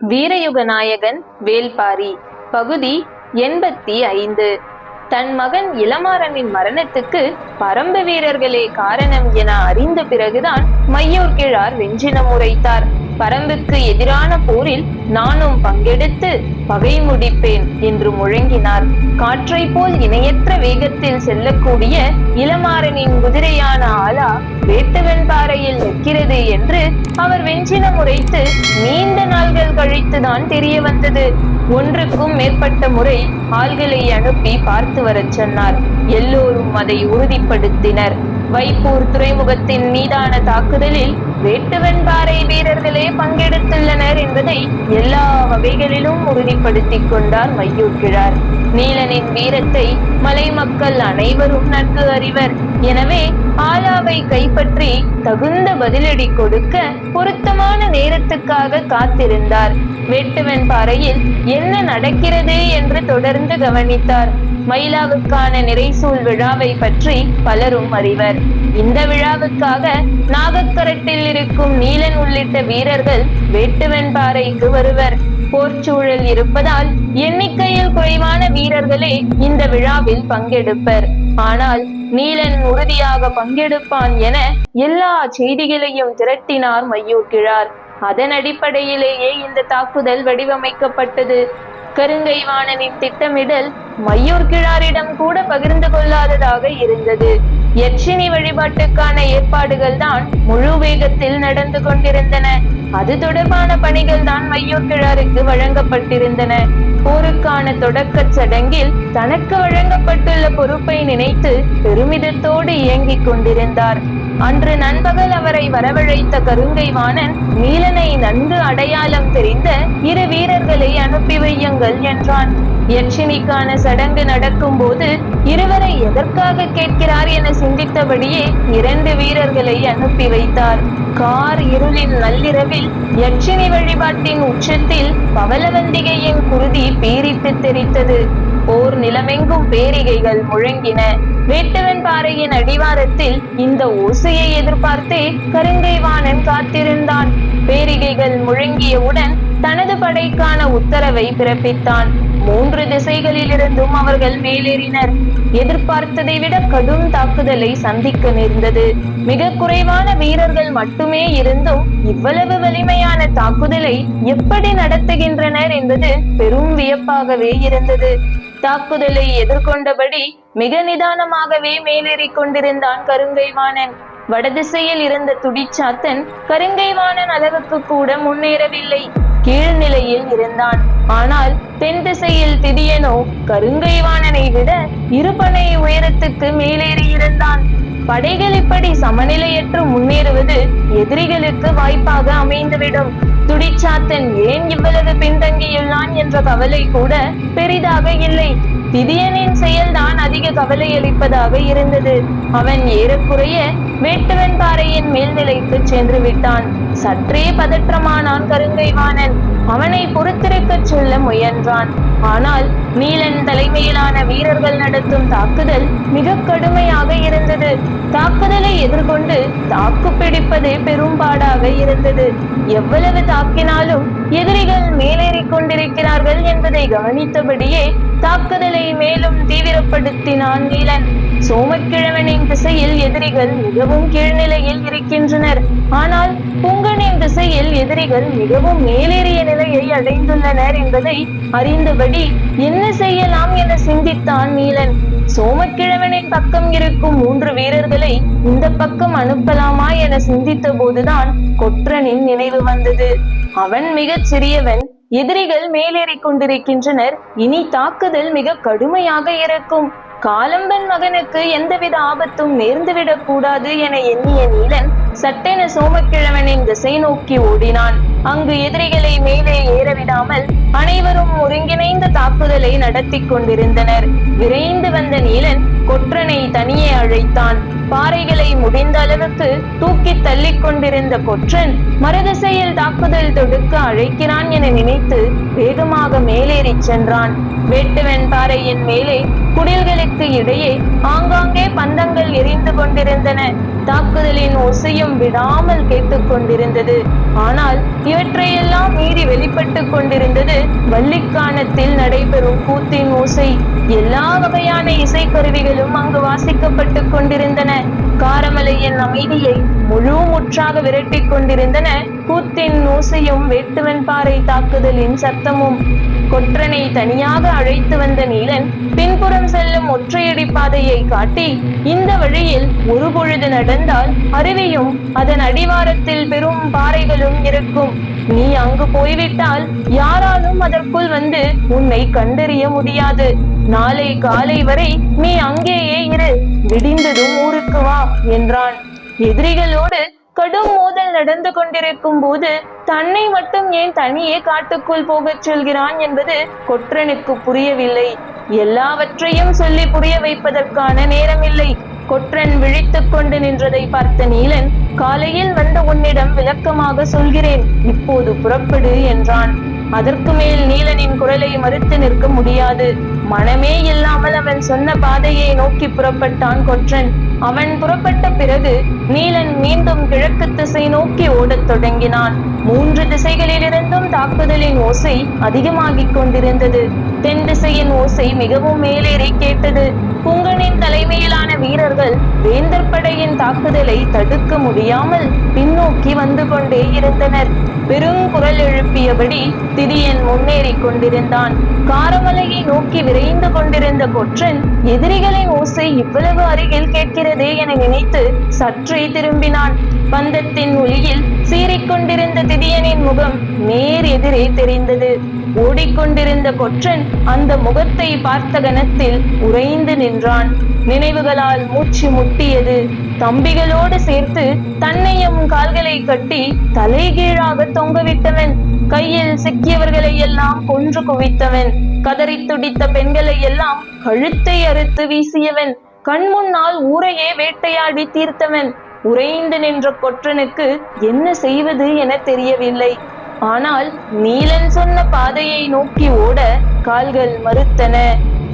வீரயுக நாயகன் வேல்பாரி பகுதி எண்பத்தி ஐந்து. தன் மகன் இளமாறனின் மரணத்துக்கு பரம்பு வீரர்களே காரணம் என அறிந்த பிறகுதான் மையூர் கிழார் வெஞ்சினம் உரைத்தார் பரம்புக்கு எதிரான போரில் நானும் பங்கெடுத்து பகை முடிப்பேன் என்று முழங்கினார். காற்றை போல் இணையற்ற வேகத்தில் செல்லக்கூடிய இளமாறனின் குதிரையான ஆலா வேட்டுவன் பாறையில் நிற்கிறது என்று அவர் வெஞ்சினம் உரைத்து நீண்ட நாள்கள் கழித்துதான் தெரிய வந்தது. ஒன்றுக்கும் மேற்பட்ட முறை ஆள்களை அனுப்பி பார்த்து வரச் சொன்னார். எல்லோரும் அதை உறுதிப்படுத்தினர். வைப்பூர் துறைமுகத்தின் மீதான தாக்குதலில் வேட்டுவன் பாறை வீரர்களே பங்கெடுத்துள்ளனர் என்பதை எல்லா வகைகளிலும் உறுதிப்படுத்திக் கொண்டார் மையூர் கிழார். நீலனின் வீரத்தை மலை மக்கள் அனைவரும் நன்கு அறிவர். எனவே ஆலாவை கைப்பற்றி தகுந்த பதிலடி கொடுக்க பொருத்தமான நேரத்துக்காக காத்திருந்தார். வேட்டுவன் பாறையில் என்ன நடக்கிறது என்று தொடர்ந்து கவனித்தார். மயிலாவுக்கான நிறைசூல் விழாவை பற்றி பலரும் அறிவர். இந்த விழாவுக்காக நாகக்கரட்டில் இருக்கும் நீலன் உள்ளிட்ட வீரர்கள் வேட்டுவெண்பாறைக்கு வருவர் போர்ச்சூழல் இருப்பதால் எண்ணிக்கையில் குறைவான வீரர்களே இந்த விழாவில் பங்கெடுப்பர். ஆனால் நீலன் உறுதியாக பங்கெடுப்பான் என எல்லா செய்திகளையும் திரட்டினார் மையூர் கிழார் அதன் அடிப்படையிலேயே இந்த தாக்குதல் வடிவமைக்கப்பட்டது. கருங்கை வாணனின் திட்டமிடல் மையூர் கிழாரிடம் கூட பகிர்ந்து கொள்ளாததாக இருந்தது. யட்சினி வழிபாட்டுக்கான ஏற்பாடுகள் தான் முழு வேகத்தில் நடந்து கொண்டிருந்தன. அது தொடர்பான பணிகள் தான் மையூர் கிழாருக்கு வழங்கப்பட்டிருந்தன. போருக்கான தொடக்கச் சடங்கில் தனக்கு வழங்கப்பட்டுள்ள பொறுப்பை நினைத்து பெருமிதத்தோடு இயங்கிக் கொண்டிருந்தார். அன்று நண்பகல் அவரை வரவழைத்த கருங்கை வாணன் நீலனை நன்கு அடையாளம் தெரிந்த இரு வீரர்களை அனுப்பி வையுங்கள் என்றான். யட்சினிக்கான சடங்கு நடக்கும் போது இருவரை எதற்காக கேட்கிறார் என சிந்தித்தபடியே இரண்டு வீரர்களை அனுப்பி வைத்தார். கார் இருளின் நள்ளிரவில் யட்சினி வழிபாட்டின் உச்சத்தில் பவலவந்திகையின் குருதி பீரிட்டு தெரித்தது. போர் நிலமெங்கும் பேரிகைகள் முழங்கின. வேட்டுவன் பாறையின் அடிவாரத்தில் இந்த ஓசையை எதிர்பார்த்தே கருங்கைவாணன் காத்திருந்தான். பேரிகைகள் முழங்கியவுடன் தனது படைக்கான உத்தரவை பிறப்பித்தான். மூன்று திசைகளிலிருந்தும் அவர்கள் மேலேறினர். எதிர்பார்த்ததை விட கடும் தாக்குதலை சந்திக்க நேர்ந்தது. மிக குறைவான வீரர்கள் மட்டுமே இருந்தும் இவ்வளவு வலிமையான தாக்குதலை எப்படி நடத்துகின்றனர் என்பது பெரும் வியப்பாகவே இருந்தது. தாக்குதலை எதிர்கொண்டபடி மிக நிதானமாகவே மேலேறிக் கொண்டிருந்தான் கருங்கைவாணன். வடதிசையில் இருந்த துடிச்சாத்தன் கருங்கைவாணன் அளவுக்கு கூட முன்னேறவில்லை. கீழ்நிலையில் இருந்தான். ஆனால் தென் திசையில் திடீரெனோ கருங்கைவாணனை விட இருபனை உயரத்துக்கு மேலேறியிருந்தான். படைகள் இப்படி சமநிலையற்று முன்னேறுவது எதிரிகளுக்கு வாய்ப்பாக அமைந்துவிடும். துடிச்சாத்தன் ஏன் இவ்வளவு பின்தங்கியுள்ளான்? என்ற கவலை கூட பெரிதாக இல்லை. திதியனின் செயல்தான் அதிக கவலை அளிப்பதாக இருந்தது. அவன் ஏறக்குறைய வேட்டுவன் பாறையின் மேல்நிலைக்கு சென்று விட்டான் சற்றே பதற்றமானான் கருங்கைவாணன். அவனை பொறுத்திருக்கச் சொல்ல முயன்றான். ஆனால் நீலன் தலைமையிலான வீரர்கள் நடத்தும் தாக்குதல் மிக கடுமையாக இருந்தது. தாக்குதலை எதிர்கொண்டு தாக்கு பிடிப்பதே பெரும்பாடாக இருந்தது. எவ்வளவு தாக்கினாலும் எதிரிகள் மேலேறிக் கொண்டிருக்கிறார்கள் என்பதை கவனித்தபடியே தாக்குதலை மேலும் தீவிரப்படுத்தினான் நீலன். சோமக்கிழவனின் திசையில் எதிரிகள் மிகவும் கீழ்நிலையில் இருக்கின்றனர். ஆனால் புங்கனின் திசையில் எதிரிகள் மிகவும் மேலேறிய நிலையை அடைந்துள்ளனர் என்பதை அறிந்தபடி என்ன செய்யலாம் என சிந்தித்தான் நீலன். சோமக்கிழவனின் பக்கம் இருக்கும் மூன்று வீரர்களை இந்த பக்கம் அனுப்பலாமா என சிந்தித்த போதுதான் கொற்றனின் நினைவு வந்தது. அவன் மிகச் சிறியவன். எதிரிகள் மேலேறிக் கொண்டிருக்கின்றனர். இனி தாக்குதல் மிக கடுமையாக இருக்கும். காலம்பன் மகனுக்கு எந்தவித ஆபத்தும் நேர்ந்துவிடக் கூடாது என எண்ணிய நீலன் சட்டென சோமக்கிழவனின் திசை நோக்கி ஓடினான். அங்கு எதிரிகளை மேலே ஏறவிடாமல் அனைவரும் ஒருங்கிணைந்த தாக்குதலை நடத்தி கொண்டிருந்தனர். விரைந்து வந்த நீலன் கொற்றனை தனியே அழைத்தான். பாறைகளை முடிந்த அளவுக்கு தூக்கி தள்ளி கொண்டிருந்த கொற்றன் மறுதிசையில் தாக்குதல் தொடுக்க அழைக்கிறான் என நினைத்து வேகமாக சென்றான். வேட்டுவன் பாறையின் மேலே குடில்களுக்கு இடையே ஆங்காங்கே பந்தங்கள் எரிந்து கொண்டிருந்தன. தாக்குதலின் ஒசையும் விடாமல் கேட்டுக் கொண்டிருந்தது. ஆனால் இவற்றையெல்லாம் மீறி வெளிப்பட்டு கொண்டிருந்தது வள்ளிக்கானத்தில் நடைபெறும் கூத்தின் ஓசை. எல்லா வகையான இசைக்கருவிகளும் அங்கு வாசிக்கப்பட்டு கொண்டிருந்தன. காரமலையின் அமைதியை முழு முற்றாக விரட்டிக் கொண்டிருந்தன. கூத்தின் ஓசையும் வேட்டுவன் பாறை தாக்குதலின் சத்தமும். கொற்றனை தனியாக அழைத்து வந்த நீலன் பின்புறம் செல்லும் ஒற்றையடி பாதையை காட்டி இந்த வழியில் ஒரு பொழுது நடந்தால் அருவியும் அதன் அடிவாரத்தில் பெரும் பாறைகளும் இருக்கும். நீ அங்கு போய்விட்டால் யாராலும் அதற்குள் வந்து உன்னை கண்டறிய முடியாது. நாளை காலை வரை நீ அங்கேயே இரு. விடிந்ததும் ஊருக்கு வா என்றான். எதிரிகளோடு கடும் மோதல் நடந்து கொண்டிருக்கும் போது தன்னை மட்டும் ஏன் தனியே காட்டுக்குள் போகச் சொல்கிறான் என்பது கொற்றனுக்கு புரியவில்லை. எல்லாவற்றையும் சொல்லி புரிய வைப்பதற்கான நேரமில்லை. கொற்றன் விழித்துக் கொண்டு நின்றதை பார்த்த நீலன் காலையில் வந்த உன்னிடம் விளக்கமாக சொல்கிறேன். இப்போது புறப்படு என்றான். அதற்கு மேல் நீலனின் குரலை மறுத்து நிற்க முடியாது. மனமே இல்லாமல் அவன் சொன்ன பாதையை நோக்கி புறப்பட்டான் கொற்றன். அவன் புறப்பட்ட பிறகு நீலன் மீண்டும் கிழக்கு திசை நோக்கி ஓடத் தொடங்கினான். மூன்று திசைகளிலிருந்தும் தாக்குதலின் ஓசை அதிகமாகிக் கொண்டிருந்தது. தென் திசையின் ஓசை மிகவும் மேலேறி கேட்டது. புங்கனின் தலைமையிலான வீரர்கள் வேந்தர் படையின் தாக்குதலை தடுக்க முடியாமல் பின்னோக்கி வந்து கொண்டே இருந்தனர். பெருங்குரல் எழுப்பியபடி திரியன் முன்னேறிக் கொண்டிருந்தான். காரமலையை நோக்கி விரைந்து கொண்டிருந்த கொற்றன் எதிரிகளின் ஓசை இவ்வளவு அருகில் கேட்கிறது. என நினைத்து சற்றே திரும்பினான். பந்தத்தின் ஒளியில் சீறிக்கொண்டிருந்த திதியனின் முகம் நேர் எதிரே தெரிந்தது. ஓடிக்கொண்டிருந்த கொற்றன் அந்த முகத்தை பார்த்த கணத்தில் உறைந்து நின்றான். நினைவுகளால் மூச்சு முட்டியது. தம்பிகளோடு சேர்த்து தன்னையும் கால்களை கட்டி தலைகீழாக தொங்கவிட்டவன் கையில் சிக்கியவர்களை எல்லாம் கொன்று குவித்தவன் கதறி துடித்த பெண்களை எல்லாம் கழுத்தை அறுத்து வீசியவன் கண் முன்னால் ஊரையே வேட்டையாடி தீர்த்தவன். உறைந்து நின்ற கொற்றனுக்கு என்ன செய்வது என தெரியவில்லை. ஆனால் நீலன் சொன்ன பாதையை நோக்கி ஓட கால்கள் மறுத்தன.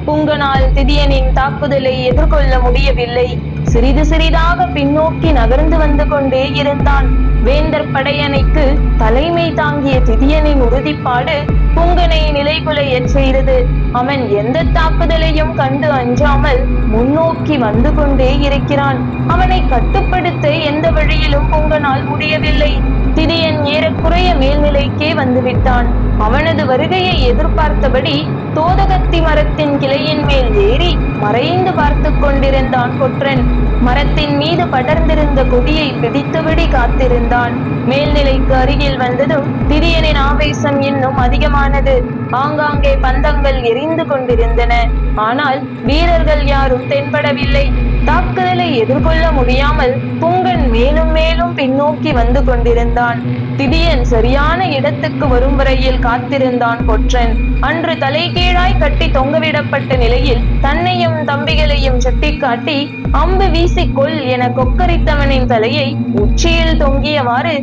புங்கனால் திதியனின் தாக்குதலை எதிர்கொள்ள முடியவில்லை. சிறிது சிறிதாக பின்னோக்கி நகர்ந்து வந்து கொண்டே இருந்தான். வேந்தர் படையணைக்கு தலைமை தாங்கிய திதியனின் உறுதிப்பாடு புங்கனை நிலைகுலையச் செய்தது அவன் எந்த தாக்குதலையும் கண்டு அஞ்சாமல் முன்னோக்கி வந்து கொண்டே இருக்கிறான். அவனை கட்டுப்படுத்த எந்த வழியிலும் பொங்கனால் முடியவில்லை. திதியன் ஏறக்குறைய மேல்நிலைக்கே வந்துவிட்டான் அவனது வருகையை எதிர்பார்த்தபடி தோதகத்தி மரத்தின் கிளையின் மேல் ஏறி மறைந்து பார்த்து கொண்டிருந்தான் கொற்றன் மரத்தின் மீது படர்ந்திருந்த கொடியை பிடித்தபடி காத்திருந்தான். மேல்நிலைக்கு அருகில் வந்ததும் திரியனின் ஆவேசம் இன்னும் அதிகமானது. ஆங்காங்கே பந்தங்கள் எரிந்து கொண்டிருந்தன. ஆனால் வீரர்கள் யாரும் தென்படவில்லை. தாக்குதலை எதிர்கொள்ள முடியாமல் புங்கன் மேலும் மேலும் பின்னோக்கி வந்து கொண்டிருந்தான். திடீயன் சரியான இடத்துக்கு வரும் வரையில் காத்திருந்தான் கொற்றன் அன்று தலைகீழாய் கட்டி தொங்கவிடப்பட்ட நிலையில் தன்னையும் தம்பிகளையும் சுட்டிக்காட்டி அம்பு வீசிக்கொள் என கொக்கரித்தவனின் தலையை உச்சியில் தொங்கியவாறு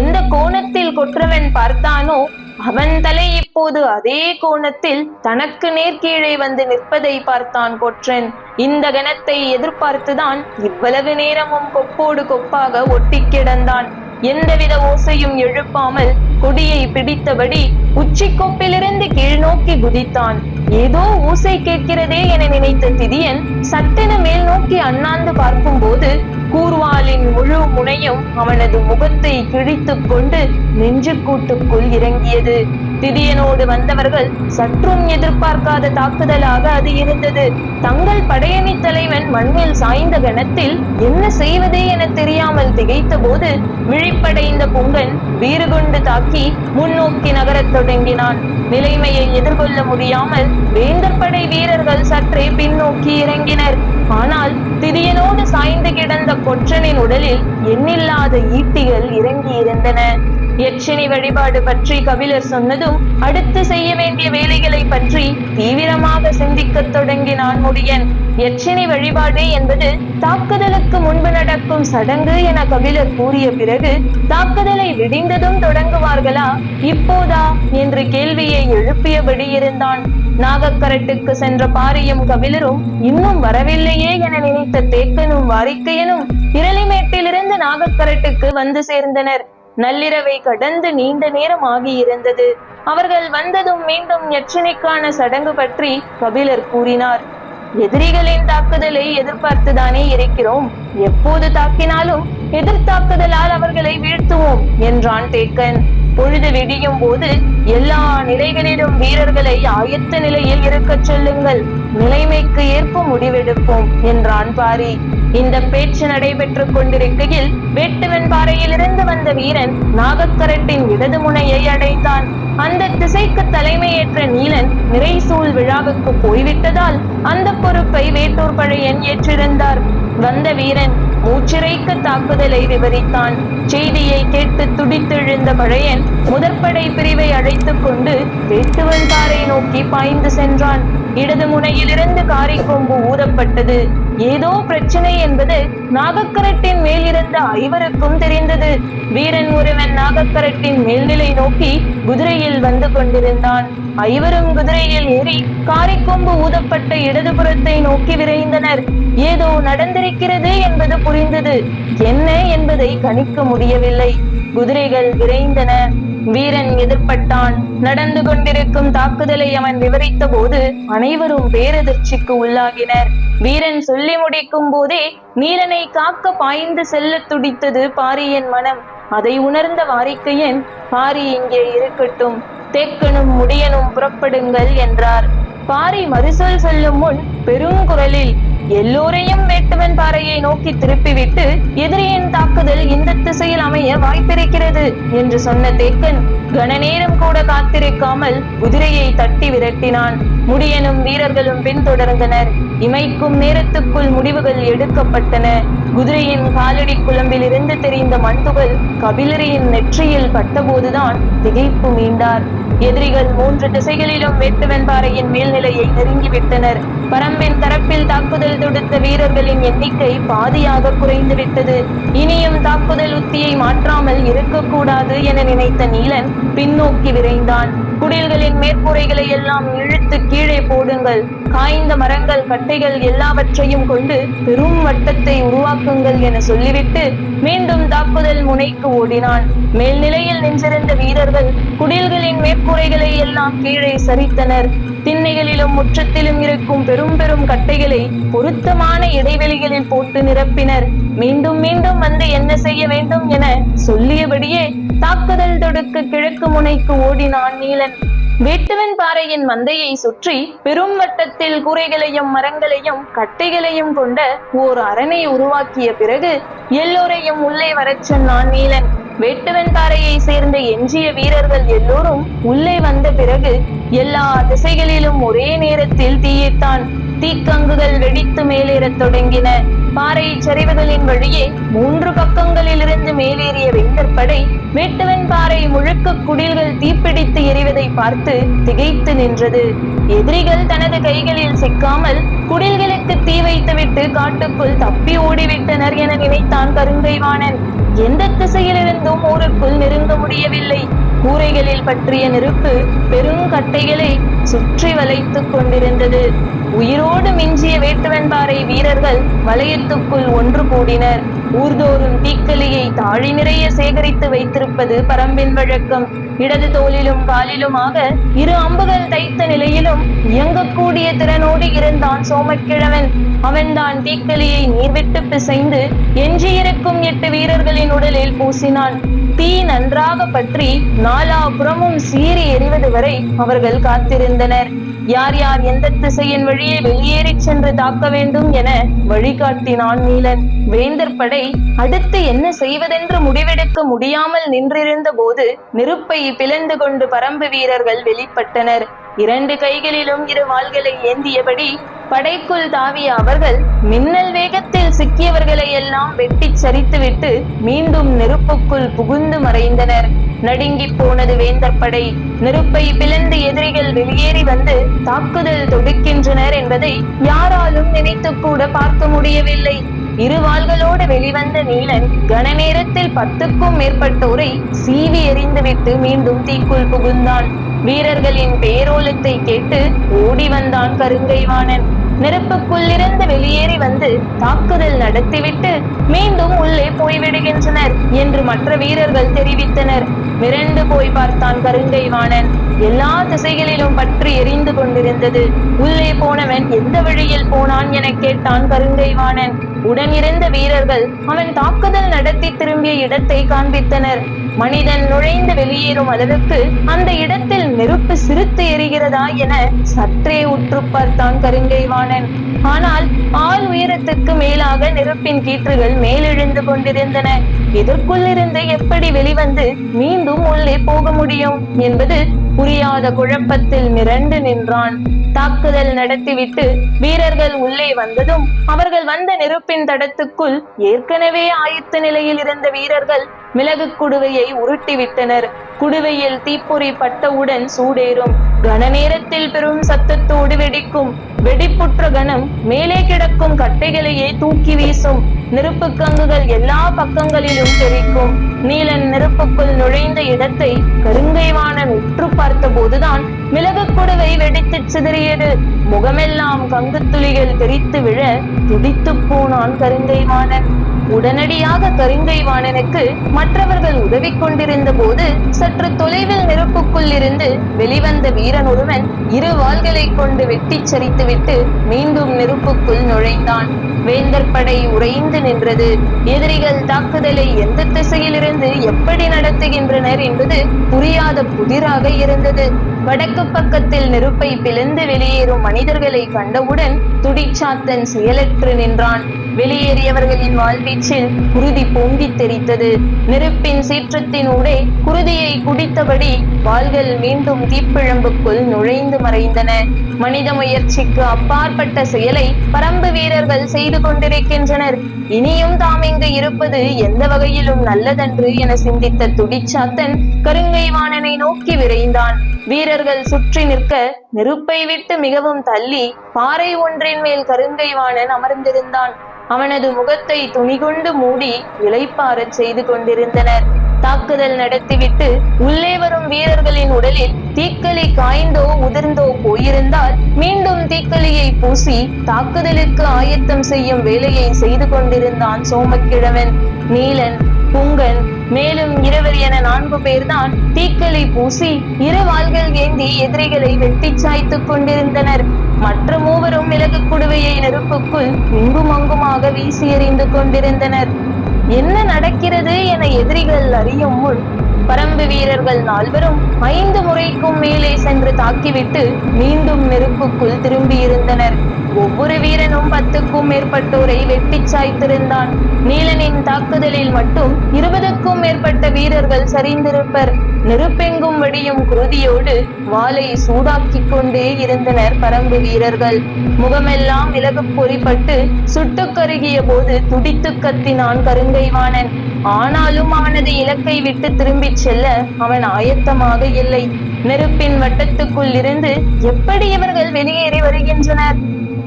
எந்த கோணத்தில் கொற்றவன் பார்த்தானோ அவன் தலை இப்போது அதே கோணத்தில் தனக்கு நேர்கீழே வந்து நிற்பதை பார்த்தான் கொற்றன் இந்த கணத்தை எதிர்பார்த்துதான் இவ்வளவு நேரமும் கொப்போடு கொப்பாக ஒட்டி கிடந்தான். எந்தவித ஓசையும் எழுப்பாமல் கொடியை பிடித்தபடி உச்சி கொப்பிலிருந்து குதித்தான். ஏதோ ஓசை கேட்கிறதே நினைத்த திதியன் சட்டென மேல் நோக்கி அண்ணாந்து பார்க்கும்போது கூர்வாலின் முழு முனையும் அவனது முகத்தை கிழித்துக் கொண்டு நெஞ்சு கூட்டுக்குள் இறங்கியது. திதியனோடு வந்தவர்கள் சற்றும் எதிர்பார்க்காத தாக்குதலாக அது இருந்தது. தங்கள் படையணி தலைவன் மண்ணில் சாய்ந்த கணத்தில் என்ன செய்வதே என தெரியாமல் திகைத்த போது விழிப்படைந்த பொங்கன் வீறுகொண்டு தாக்கி முன்னோக்கி நகரத் தொடங்கினான். நிலைமையை எதிர்கொள்ள முடியாமல் வேந்தர் படை வீரர்கள் சற்றே பின்னோக்கி இறங்கினர். ஆனால் திதியனோடு சாய்ந்து கிடந்த கொற்றனின் உடலில் எண்ணில்லாத ஈட்டிகள் இறங்கி இருந்தன. யட்சினி வழிபாடு பற்றி கபிலர் சொன்னதும் அடுத்து செய்ய வேண்டிய வேலைகளை பற்றி தீவிரமாக சிந்திக்கத் தொடங்கினான் முடியன். யட்சினி வழிபாடு என்பது தாக்குதலுக்கு முன்பு நடக்கும் சடங்கு என கபிலர் கூறிய பிறகு தாக்குதலை விடிந்ததும் தொடங்குவார்களா? இப்போதா? என்று கேள்வியை எழுப்பியபடி இருந்தான். நாகக்கரட்டுக்கு சென்ற பாரியும் கபிலரும் இன்னும் வரவில்லையே என நினைத்த தேக்கனும் வாரிக்கையனும் இரளிமேட்டிலிருந்து நாகக்கரட்டுக்கு வந்து சேர்ந்தனர். நள்ளிரவை கடந்து நீண்ட நேரம் ஆகியிருந்தது. அவர்கள் வந்ததும் மீண்டும் யட்சினிக்கான சடங்கு பற்றி கபிலர் கூறினார். எதிரிகளின் தாக்குதலை எதிர்பார்த்துதானே இருக்கிறோம். எப்போது தாக்கினாலும் எதிர்த்தாக்குதலால் அவர்களை வீழ்த்துவோம் என்றான் தேக்கன். பொழுது விடியும் போது எல்லா நிலைகளிலும் வீரர்களை ஆயத்த நிலையில் இருக்கச் சொல்லுங்கள். நிலைமைக்கு ஏற்ப முடிவெடுப்போம் என்றான் பாரி. இந்த பேச்சு நடைபெற்றுக் கொண்டிருக்கையில் வேட்டுவன் பாறையிலிருந்து வந்த வீரன் நாகக்கரட்டின் இடது முனையை அடைந்தான். அந்த திசைக்கு தலைமையேற்ற நீலன் நிறைசூழ் விழாவுக்கு போய்விட்டதால் அந்த பொறுப்பை வேட்டூர் பழையன் ஏற்றிருந்தார். வந்த வீரன் மூச்சிறைக்க தாக்குதலை விவரித்தான். செய்தியை கேட்டு துடித்தெழுந்த பழையன் முதற்படை பிரிவை அழைத்துக் கொண்டு வேட்டுவன் நோக்கி பாய்ந்து சென்றான். இடது முனையிலிருந்து காரை கொம்பு ஊதப்பட்டது. ஏதோ பிரச்சனை என்பது நாகக்கரட்டின் மேல் இருந்த ஐவருக்கும் தெரிந்தது. வீரன் ஒருவன் நாகக்கரட்டின் மேல்நிலை நோக்கி குதிரையில் வந்து கொண்டிருந்தான். ஐவரும் குதிரையில் ஏறி காரைக்கொம்பு ஊதப்பட்ட இடதுபுறத்தை நோக்கி விரைந்தனர். ஏதோ நடந்திருக்கிறது என்பது புரிந்தது. என்ன என்பதை கணிக்க முடியவில்லை. குதிரைகள் விரைந்தன. வீரன் எதிர்ப்பட்டான் நடந்து கொண்டிருக்கும் தாக்குதலை அவன் விவரித்த போது அனைவரும் பேரதிர்ச்சிக்கு உள்ளாகினர். வீரன் சொல்லி முடிக்கும் போதே நீலனை காக்க பாய்ந்து செல்லத் துடித்தது பாரியின் மனம். அதை உணர்ந்த வாரிக்கையன் பாரி இங்கே இருக்கட்டும். தேக்கனும் முடியனும் புறப்படுங்கள் என்றார். பாரி மறுசொல் சொல்லும் முன் பெருங்குரலில் எல்லோரையும் வேட்டுவன் பாறையை நோக்கி திருப்பிவிட்டு எதிரியின் தாக்குதல் இந்த திசையில் அமைய வாய்ப்பிருக்கிறது என்று சொன்ன தேக்கன் கனநேரம் கூட காத்திருக்காமல் குதிரையை தட்டி விரட்டினான். முடியனும் வீரர்களும் பின்தொடர்ந்தனர். இமைக்கும் நேரத்துக்குள் முடிவுகள் எடுக்கப்பட்டன. குதிரையின் காலடி குழம்பில் இருந்து தெரிந்த மண்துகள் கபிலரியின் நெற்றியில் பட்டபோதுதான் திகைப்பு மீண்டார். எதிரிகள் மூன்று திசைகளிலும் வேட்டுவன் பாறையின் மேல்நிலையை நெருங்கிவிட்டனர். பரம்பின் தரப்பில் தாக்குதல் தாக்குதல் தொடுத்த வீரர்களின் எண்ணிக்கை பாதியாக குறைந்துவிட்டது இனியும் தாக்குதல் உத்தியை மாற்றாமல் இருக்கக்கூடாது என நினைத்த நீலன் பின்னோக்கி விரைந்தான். குடில்களின் மேற்கூரைகளை எல்லாம் இழுத்து கீழே போடுங்கள். காய்ந்த மரங்கள் கட்டைகள் எல்லாவற்றையும் கொண்டு பெரும் வட்டத்தை உருவாக்குங்கள் என சொல்லிவிட்டு மீண்டும் தாக்குதல் முனைக்கு ஓடினான். மேல்நிலையில் நின்றிருந்த வீரர்கள் குடில்களின் மேற்கூரைகளை எல்லாம் கீழே சரித்தனர். திண்ணைகளிலும் முற்றத்திலும் இருக்கும் பெரும் பெரும் கட்டைகளை பொருத்தமான இடைவெளிகளில் போட்டு நிரப்பினர். மீண்டும் மீண்டும் வந்து என்ன செய்ய வேண்டும் என சொல்லியபடியே தாக்குதல் தொடுக்க கிழக்கு முனைக்கு ஓடினான் நீலன். வேட்டுவன் பாறையின் மந்தையை சுற்றி பெரும் வட்டத்தில் கூரைகளையும் மரங்களையும் கட்டைகளையும் கொண்ட ஓர் அரணை உருவாக்கிய பிறகு எல்லோரையும் உள்ளே வரச் சொன்னான் நீலன். வேட்டுவன் பாறையை சேர்ந்த எஞ்சிய வீரர்கள் எல்லோரும் உள்ளே வந்த பிறகு எல்லா திசைகளிலும் ஒரே நேரத்தில் தீயிட்டான். தீக்கங்குகள் வெடித்து மேலேறத் தொடங்கின. பாறை சரிவுகளின் வழியே மூன்று பக்கங்களிலிருந்து மேலேறிய வெங்கற்படை மேட்டுவன் பாறை முழுக்க குடில்கள் தீப்பிடித்து எரிவதை பார்த்து திகைத்து நின்றது. எதிரிகள் தனது கைகளில் சிக்காமல் குடில்களுக்கு தீ வைத்துவிட்டு காட்டுக்குள் தப்பி ஓடிவிட்டனர் என நினைத்தான் கருங்கைவாணன். எந்த திசையிலிருந்தும் ஊருக்குள் நெருங்க முடியவில்லை. கூரைகளில் பற்றிய நெருப்பு பெருங்கட்டைகளை சுற்றி வளைத்துக் கொண்டிருந்தது. உயிரோடு மிஞ்சிய வேட்டுவன்பாறை வீரர்கள் வளையத்துக்குள் ஒன்று கூடினர். ஊர்தோறும் தீக்கலியை தாழி நிறைய சேகரித்து வைத்திருப்பது பரம்பின் வழக்கம். இடது தோளிலும் காலிலுமாக இரு அம்புகள் தைத்த நிலையிலும் இயங்கக்கூடிய திறனோடு இருந்தான் சோமக்கிழவன். அவன்தான் தீக்கலியை நீர்விட்டு பிசைந்து எஞ்சியிருக்கும் எட்டு வீரர்களின் உடலில் பூசினான். தீ நன்றாக பற்றி நாலாபுறமும் சீறி எறிவது வரை அவர்கள் காத்திருந்தனர். யார் யார் எந்த திசையின் வழியே வெளியேறிச் சென்று தாக்க வேண்டும் என வழிகாட்டினான் நீலன். வேந்தர் படை அடுத்து என்ன செய்வதென்று முடிவெடுக்க முடியாமல் நின்றிருந்த போது நெருப்பை பிளந்து கொண்டு பரம்பு வீரர்கள் வெளிப்பட்டனர். இரண்டு கைகளிலும் இரு வாள்களை ஏந்தியபடி படைக்குள் தாவிய அவர்கள் மின்னல் வேகத்தில் சிக்கியவர்களை எல்லாம் வெட்டிச் சரித்துவிட்டு மீண்டும் நெருப்புக்குள் புகுந்து மறைந்தனர். நடுங்கிப் போனது வேந்தர் படை நெருப்பை பிளந்து எதிரிகள் வெளியேறி வந்து தாக்குதல் தொடுக்கின்றனர் என்பதை யாராலும் நினைத்து கூட பார்க்க முடியவில்லை. இரு வாள்களோடு வெளிவந்த நீலன் கன நேரத்தில் பத்துக்கும் மேற்பட்டோரை சீவி எறிந்துவிட்டு மீண்டும் தீக்குள் புகுந்தான். வீரர்களின் பேரோலத்தை கேட்டு ஓடி வந்தான் கருங்கைவாணன். நெருப்புக்குள்ளிருந்து வெளியேறி வந்து தாக்குதல் நடத்திவிட்டு மீண்டும் உள்ளே போய்விடுகின்றனர் என்று மற்ற வீரர்கள் தெரிவித்தனர். மிரண்டு போய் பார்த்தான் கருங்கைவாணன். எல்லா திசைகளிலும் பற்றி எரிந்து கொண்டிருந்தது. உள்ளே போனவன் எந்த வழியில் போனான் என கேட்டான் கருங்கைவாணன். உடனிருந்த வீரர்கள் அவன் தாக்குதல் நடத்தி திரும்பிய இடத்தை காண்பித்தனர். மனிதன் நுழைந்து வெளியேறும் அளவுக்கு அந்த இடத்தில் நெருப்பு சிறுத்து எரிகிறதா என சற்றே உற்று பார்த்தான் கருங்கைவாணன் ஆனால் ஆள் உயரத்துக்கு மேலாக நெருப்பின் கீற்றுகள் மேலெழுந்து கொண்டிருந்தன. இதற்குள்ளிருந்து எப்படி வெளிவந்து மீண்டும் உள்ளே போக முடியும் என்பது புரியாத குழப்பத்தில் மிரண்டு நின்றான். தாக்குதல் நடத்திவிட்டு வீரர்கள் உள்ளே வந்ததும் அவர்கள் வந்த நெருப்பின் தடத்துக்குள் ஏற்கனவே ஆயத்த நிலையில் இருந்த வீரர்கள் மிளகு குடுவையை உருட்டி விட்டனர் குடுவையில் தீப்பொறி பட்டவுடன் சூடேறும். கன நேரத்தில் பெரும் சத்தத்தோடு வெடிக்கும். வெடிப்புற்ற கணம் மேலே கிடக்கும் கட்டைகளையே தூக்கி வீசும். நெருப்பு கங்குகள் எல்லா பக்கங்களிலும் தெரிக்கும் நீலன் நெருப்புக்குள் நுழைந்த இடத்தை கருங்கை வாணன் உற்று பார்த்த போதுதான் மிளகு குடுவை வெடித்துச் சிதறியது. முகமெல்லாம் கங்கு துளிகள் தெரித்து விழ துடித்துப் போனான் கருங்கைவாணன். உடனடியாக கருங்கை வாணனுக்கு மற்றவர்கள் உதவி கொண்டிருந்த போது சற்று தொலைவில் நெருப்புக்குள் இருந்து வெளிவந்த வீரன் ஒருவன் இரு வாள்களை கொண்டு வெட்டிச் சரித்துவிட்டு மீண்டும் நெருப்புக்குள் நுழைந்தான். வேந்தர் படை உறைந்து நின்றது. எதிரிகள் தாக்குதலை எந்த திசையிலிருந்து எப்படி நடத்துகின்றனர் என்பது புரியாத புதிராக இருந்தது. வடக்கு பக்கத்தில் நெருப்பை பிளந்து வெளியேறும் மனிதர்களை கண்டவுடன் துடிச்சாத்தன் செயலற்று நின்றான். வெளியேறியவர்களின் வாழ்வீச்சில் குருதி பொங்கித் தெரித்தது நெருப்பின் சீற்றத்தினூடே குருதியை குடித்தபடி வாள்கள் மீண்டும் தீப்பிழம்புக்குள் நுழைந்து மறைந்தன. மனித முயற்சிக்கு அப்பாற்பட்ட செயலை பரம்பு வீரர்கள் செய்து கொண்டிருக்கின்றனர். இனியும் தாம் இங்கு இருப்பது எந்த வகையிலும் நல்லதன்று என சிந்தித்த துடிச்சாத்தன் கருங்கை வாணனை நோக்கி விரைந்தான். வீரர்கள் சுற்றி நிற்க நெருப்பை விட்டு மிகவும் தள்ளி பாறை ஒன்றின் மேல் கருங்கைவாணன் அமர்ந்திருந்தான். அவனது முகத்தை துணிகொண்டு மூடி இளைப்பாறச் செய்து கொண்டிருந்தனர். தாக்குதல் நடத்திவிட்டு உள்ளே வரும் வீரர்களின் உடலில் தீக்களி காய்ந்தோ உதிர்ந்தோ போயிருந்தால் மீண்டும் தீக்களியை பூசி தாக்குதலுக்கு ஆயத்தம் செய்யும் வேலையை செய்து கொண்டிருந்தான் சோமக்கிழவன். நீலன் புங்கன். மேலும் இருவர் என நான்கு பேர்தான் தீக்களை பூசி இரு வாள்கள் ஏந்தி எதிரிகளை வெட்டிச் சாய்த்துக் கொண்டிருந்தனர். மற்ற மூவரும் விலகு குடுவையை நெருப்புக்குள் இங்கும் அங்குமாக வீசி எறிந்து கொண்டிருந்தனர். என்ன நடக்கிறது என எதிரிகள் அறியும் முன் பரம்பு வீரர்கள் நால்வரும் ஐந்து முறைக்கும் மேலே சென்று தாக்கிவிட்டு மீண்டும் நெருப்புக்குள் திரும்பியிருந்தனர். ஒவ்வொரு வீரனும் பத்துக்கும் மேற்பட்டோரை வெட்டி சாய்த்திருந்தான். நீலனின் தாக்குதலில் மட்டும் இருபதுக்கும் மேற்பட்ட வீரர்கள் சரிந்திருப்பர். நெருப்பெங்கும் வடியும் குருதியோடு வாளை சூடாக்கிக் கொண்டே இருந்தனர் பரம்பு வீரர்கள். முகமெல்லாம் விலகு பொறிப்பட்டு சுட்டு கருகிய போது துடித்து கத்தினான் கருங்கைவாணன். ஆனாலும் அவனது இலக்கை விட்டு திரும்பிச் செல்ல அவன் ஆயத்தமாக இல்லை. நெருப்பின் வட்டத்துக்குள் இருந்து எப்படி இவர்கள் வெளியேறி வருகின்றனர்?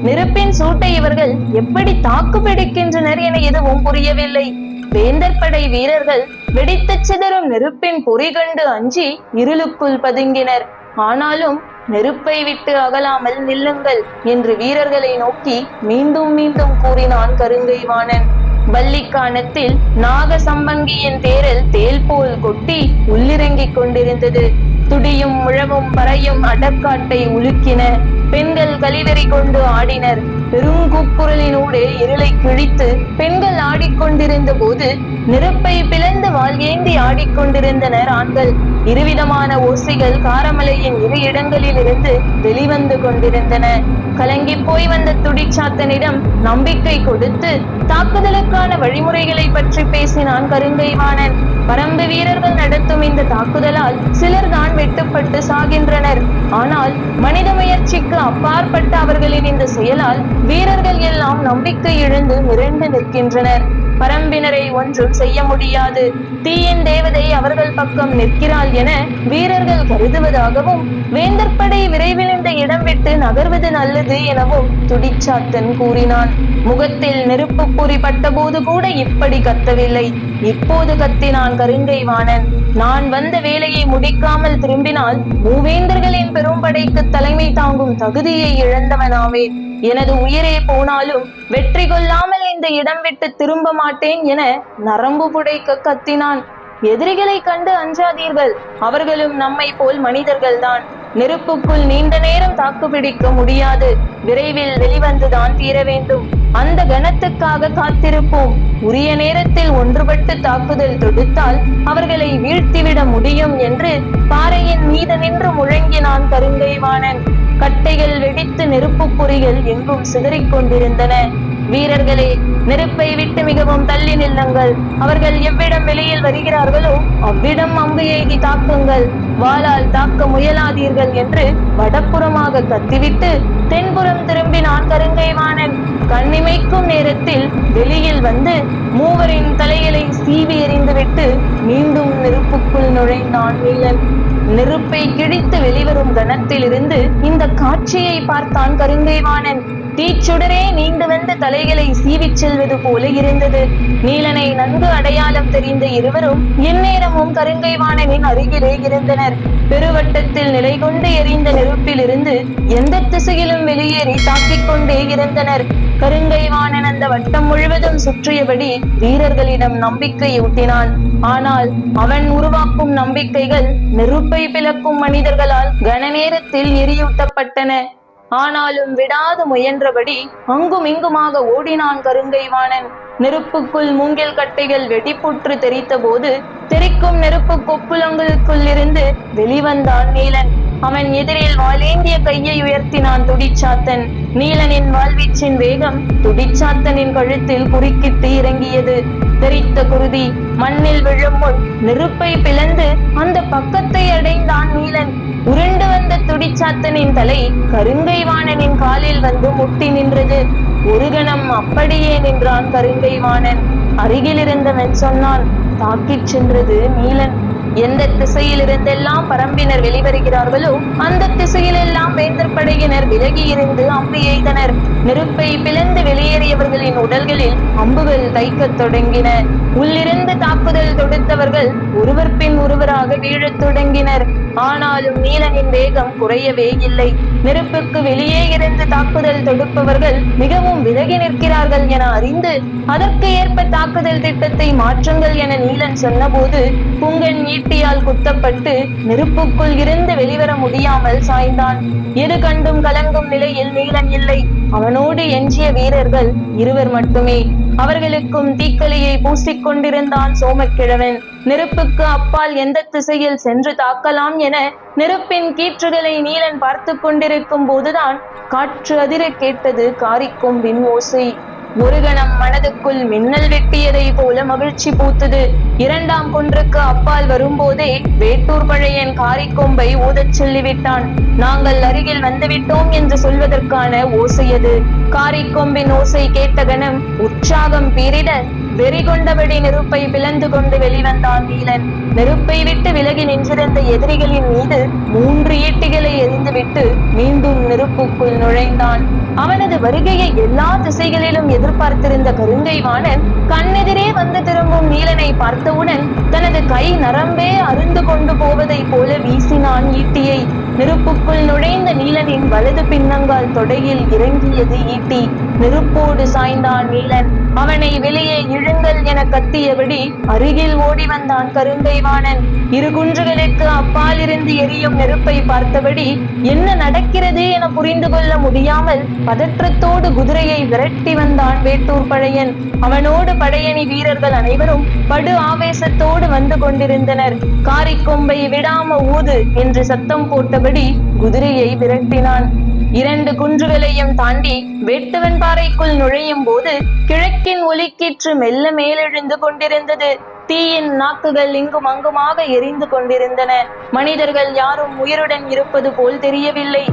நெருப்பின் சூட்டை இவர்கள் எப்படி தாக்கு பிடிக்கின்றனர் என எதுவும் புரியவில்லை. வேந்தர் படை வீரர்கள் வெடித்துச் சிதறும் நெருப்பின் பொறி கண்டு அஞ்சி இருளுக்குள் பதுங்கினர். ஆனாலும் நெருப்பை விட்டு அகலாமல் நில்லுங்கள் என்று வீரர்களை நோக்கி மீண்டும் மீண்டும் கூறினான் கருங்கைவானன் வள்ளிக்கானத்தில் நாக சம்பங்கியின் தேரல் தேல் போல் கொட்டி உள்ளிறங்கிக் கொண்டிருந்தது. துடியும் முழவும் பறையும் அடக்காட்டை உலுக்கின. பெண்கள் கலிவெறி கொண்டு ஆடினர். பெருங்கூக்குரலினூடே இருளை கிழித்து பெண்கள் ஆடிக்கொண்டிருந்த போது நெருப்பை பிளந்து வாள் ஏந்தி ஆடிக்கொண்டிருந்தனர் ஆண்கள். இருவிதமான ஓசைகள் காரமலையின் இரு இடங்களில் இருந்து வெளிவந்து கொண்டிருந்தன. கலங்கி போய் வந்த துடிச்சாத்தனிடம் நம்பிக்கை கொடுத்து தாக்குதலுக்கான வழிமுறைகளை பற்றி பேசினான் கருங்கைவாணன். பரம்பு வீரர்கள் நடத்தும் இந்த தாக்குதலால் சிலர் தான் வெட்டுப்பட்டு சாகின்றனர். ஆனால் மனித முயற்சிக்கு அப்பாற்பட்ட அவர்களின் இந்த செயலால் வீரர்கள் எல்லாம் நம்பிக்கை இழந்து மிரண்டு நிற்கின்றனர். பரம்பினரை ஒன்றும் செய்ய முடியாது. தீயின் தேவதை அவர்கள் பக்கம் நிற்கிறாள் என வீரர்கள் கருதுவதாகவும் வேந்தர் படை விரைவில் இந்த இடம் விட்டு நகர்வது நல்லது எனவும் துடிச்சாத்தன் கூறினான். முகத்தில் நெருப்பு கூறிப்பட்ட பட்டபோது கூட இப்படி கத்தவில்லை. இப்போது கத்தினான் கருங்கை வாணன். நான் வந்த வேலையை முடிக்காமல் திரும்பினால் மூவேந்தர்களின் பெரும்படைக்கு தலைமை தாங்கும் தகுதியை இழந்தவனாவேன் எனது உயிரே போனாலும் வெற்றி கொள்ளாமல் இந்த இடம் விட்டு திரும்ப மாட்டேன் என நரம்பு புடைக்க கத்தினான். எதிரிகளை கண்டு அஞ்சாதீர்கள். அவர்களும் நம்மை போல் மனிதர்கள்தான். நெருப்புக்குள் நீண்ட நேரம் தாக்குப்பிடிக்க முடியாது. விரைவில் வெளிவந்துதான் தீர வேண்டும். அந்த கணத்துக்காக காத்திருப்போம். உரிய நேரத்தில் ஒன்றுபட்டு தாக்குதல் தொடுத்தால் அவர்களை வீழ்த்திவிட முடியும் என்று பாறையின் மீது நின்று முழங்கினான் கருங்கைவாணன். கட்டைகள் வெடித்து நெருப்பு பொறிகள் எங்கும் சிதறிக் கொண்டிருந்தன. வீரர்களே நெருப்பை விட்டு மிகவும் தள்ளி நில்லுங்கள். அவர்கள் எவ்விடம் வெளியில் வருகிறார்களோ அவ்விடம் அம்பு எய்தி தாக்குங்கள். வாளால் தாக்க முயலாதீர்கள் என்று வடப்புறமாக கத்திவிட்டு தென்புறம் திரும்பினான் கருங்கைவாணன். கண்ணிமைக்கும் நேரத்தில் வெளியில் வந்து மூவரின் தலைகளை சீவி எறிந்துவிட்டு மீண்டும் நெருப்புக்குள் நுழைந்தான் நீலன் நெருப்பை கிழித்து வெளிவரும் கணத்திலிருந்து இந்த காட்சியை பார்த்தான் கருங்கைவாணன் தீச்சுடரே நீண்டு வந்து தலைகளை சீவிச் செல்வது போல இருந்தது. நீலனை நன்கு அடையாளம் தெரிந்த இருவரும் எந்நேரமும் கருங்கைவாணனின் அருகிலே இருந்தனர். பெருவட்டத்தில் நிலை கொண்டு எரிந்த நெருப்பிலிருந்து எந்த திசையிலும் வெளியேறி தாக்கிக் கொண்டே இருந்தனர். கருங்கைவாணன் அந்த வட்டம் முழுவதும் சுற்றியபடி வீரர்களிடம் நம்பிக்கை ஊட்டினான். ஆனால் அவன் உருவாக்கும் நம்பிக்கைகள் நெருப்பை பிளக்கும் மனிதர்களால் கன நேரத்தில் எரியூட்டப்பட்டன. ஆனாலும் விடாது முயன்றபடி அங்கும் இங்குமாக ஓடினான் கருங்கைவாணன். நெருப்புக்குள் மூங்கில் கட்டைகள் வெடிப்புற்று தெரித்த போது தெரிக்கும் நெருப்பு கொப்புளங்களுக்குள் இருந்து வெளிவந்தான் நீலன். அவன் எதிரில் வாளேந்திய கையை உயர்த்தினான் துடிச்சாத்தன். நீலனின் வாழ்வீச்சின் வேகம் துடிச்சாத்தனின் கழுத்தில் குறுக்கிட்டு இறங்கியது. தெரித்த குருதி மண்ணில் விழும் முன் நெருப்பை பிளந்து அந்த பக்கத்தை அடைந்தான் நீலன். உருண்டு வந்த துடிச்சாத்தனின் தலை கருங்கைவாணனின் காலில் வந்து முட்டி நின்றது. ஒரு கணம் அப்படியே நின்றான் கருங்கைவாணன் அருகில் இருந்தவன் சொன்னான் தாக்கிச் சென்றது நீலன். எந்த திசையில் இருந்தெல்லாம் பரம்பினர் வெளிவருகிறார்களோ அந்த திசையிலெல்லாம் வேந்தர் படையினர் விலகி இருந்து அம்பு எய்தனர். நெருப்பை பிளந்து வெளியேறியவர்களின் உடல்களில் அம்புகள் தைக்கத் தொடங்கின. உள்ளிருந்து தாக்குதல் தொடுத்தவர்கள் ஒருவர் பின் ஒருவராக வீழத் தொடங்கினர். ஆனாலும் நீலனின் வேகம் குறையவே இல்லை. நெருப்புக்கு வெளியே இருந்து தாக்குதல் தொடுப்பவர்கள் மிகவும் விலகி நிற்கிறார்கள் என அறிந்து அதற்கு ஏற்ப தாக்குதல் திட்டத்தை மாற்றுங்கள் என நீலன் சொன்னபோது புங்கன் ஈட்டியால் குத்தப்பட்டு நெருப்புக்குள் இருந்து வெளிவர முடியாமல் சாய்ந்தான். இரு கண்டும் கலங்கும் நிலையில் நீலன் இல்லை. அவனோடு எஞ்சிய வீரர்கள் இருவர் மட்டுமே. அவர்களுக்கும் தீக்கலையை பூசிக் கொண்டிருந்தான் சோமக்கிழவன். நெருப்புக்கு அப்பால் எந்த திசையில் சென்று தாக்கலாம் என நெருப்பின் கீற்றுகளை நீலன் பார்த்து கொண்டிருக்கும் போதுதான் காற்று அதிர கேட்டது காரிக்கொம்பின் ஓசை ஒரு கணம் மனதுக்குள் மின்னல் வெட்டியதை போல மகிழ்ச்சி பூத்தது. இரண்டாம் குன்றுக்கு அப்பால் வரும்போதே வேட்டூர் பழையன் காரிக்கொம்பை ஊதச் சொல்லிவிட்டான். நாங்கள் அருகில் வந்துவிட்டோம் என்று சொல்வதற்கான ஓசையது காரிக்கொம்பின் ஓசை கேட்ட கணம் உற்சாகம் பீரிட வெறி கொண்டபடி நெருப்பை பிளந்து கொண்டு வெளிவந்தான் நீலன் நெருப்பை விட்டு விலகி நின்றிருந்த எதிரிகளின் மீது மூன்று ஈட்டிகளை எறிந்துவிட்டு மீண்டும் நெருப்புக்குள் நுழைந்தான். அவனது வருகையை எல்லா திசைகளிலும் எதிர்பார்த்திருந்த கருங்கைவாணன் கண்ணெதிரே வந்து திரும்பும் நீலனை பார்த்தவுடன் தனது கை நரம்பே அருந்து கொண்டு போவதைப் போல வீசினான் ஈட்டியை. நெருப்புக்குள் நுழைந்த நீலனின் வலது பின்னங்கால் தொடையில் இறங்கியது ஈட்டி. நெருப்போடு சாய்ந்தான் நீலன். அவனை வெளியே இழுங்கள் என கத்தியபடி அருகில் ஓடி வந்தான் கருந்தைவானன் இரு குன்றுகளுக்கு அப்பால் இருந்து எரியும் நெருப்பை பார்த்தபடி என்ன நடக்கிறது என புரிந்து கொள்ள முடியாமல் பதற்றத்தோடு குதிரையை விரட்டி வந்தான் வேட்டூர் பழையன் அவனோடு படையணி வீரர்கள் அனைவரும் படு ஆவேசத்தோடு வந்து கொண்டிருந்தனர். காரிக்கொம்பை விடாம ஊது என்று சத்தம் போட்டபடி குதிரையை விரட்டினான். இரண்டு குன்றுகளையும் தாண்டி வேட்டுவன் பாறைக்குள் நுழையும் போது கிழக்கின் ஒலிக்கீற்று மெல்ல மேலெழுந்து கொண்டிருந்தது. தீயின் நாக்குகள் இங்கும் அங்குமாக எரிந்து கொண்டிருந்தன. மனிதர்கள் யாரும் உயிருடன் இருப்பது போல் தெரியவில்லை.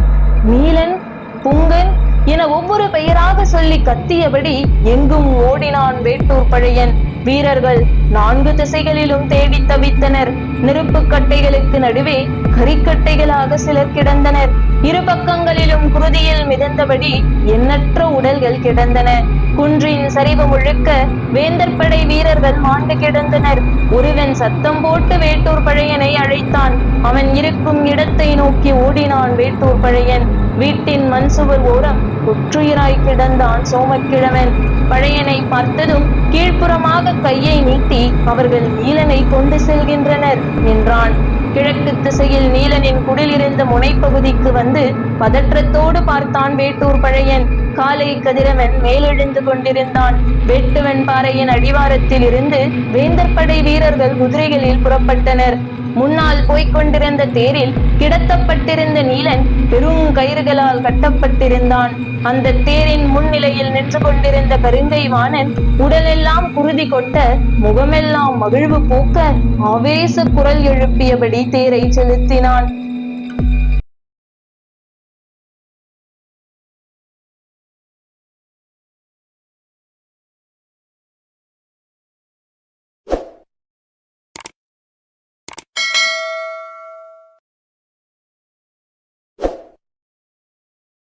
நீலன் புங்கன் என ஒவ்வொரு பெயராக சொல்லி கத்தியபடி எங்கும் ஓடினான் வேட்டூர் பழையன். வீரர்கள் நான்கு திசைகளிலும் தேடி தவித்தனர். நெருப்பு கட்டைகளுக்கு நடுவே கரிக்கட்டைகளாக சிலர் கிடந்தனர். இரு பக்கங்களிலும் குருதியில் மிதந்தபடி எண்ணற்ற உடல்கள் கிடந்தன. குன்றின் சரிவு முழுக்க வேந்தர் படை வீரர்கள் மாண்டு கிடந்தனர். ஒருவன் சத்தம் போட்டு வேட்டூர் பழையனை அழைத்தான். அவன் இருக்கும் இடத்தை நோக்கி ஓடினான் வேட்டூர் பழையன். வீட்டின் மண் சுவர் ஓரம் ஒற்றுயிராய் கிடந்தான் சோமக்கிழவன். பழையனை பார்த்ததும் கீழ்ப்புறமாக கையை நீட்டி அவர்கள் நீலனை கொண்டு செல்கின்றனர் என்றான். கிழக்கு திசையில் நீலனின் குடிலிருந்த முனைப்பகுதிக்கு வந்து பதற்றத்தோடு பார்த்தான் வேட்டூர் பழையன். காலை கதிரவன் மேலெழுந்து கொண்டிருந்தான். வேட்டுவன் பாறையின் அடிவாரத்தில் இருந்து வேந்தர் படை வீரர்கள் குதிரைகளில் புறப்பட்டனர். முன்னால் போய்க் கொண்டிருந்த தேரில் கிடத்தப்பட்டிருந்த நீலன் பெரும் கயிறுகளால் கட்டப்பட்டிருந்தான். அந்த தேரின் முன்னிலையில் நின்று கொண்டிருந்த கருங்கை வாணன் உடலெல்லாம் குருதி கொட்ட முகமெல்லாம் மகிழ்வு பூக்க ஆவேச குரல் எழுப்பியபடி தேரை செலுத்தினான்.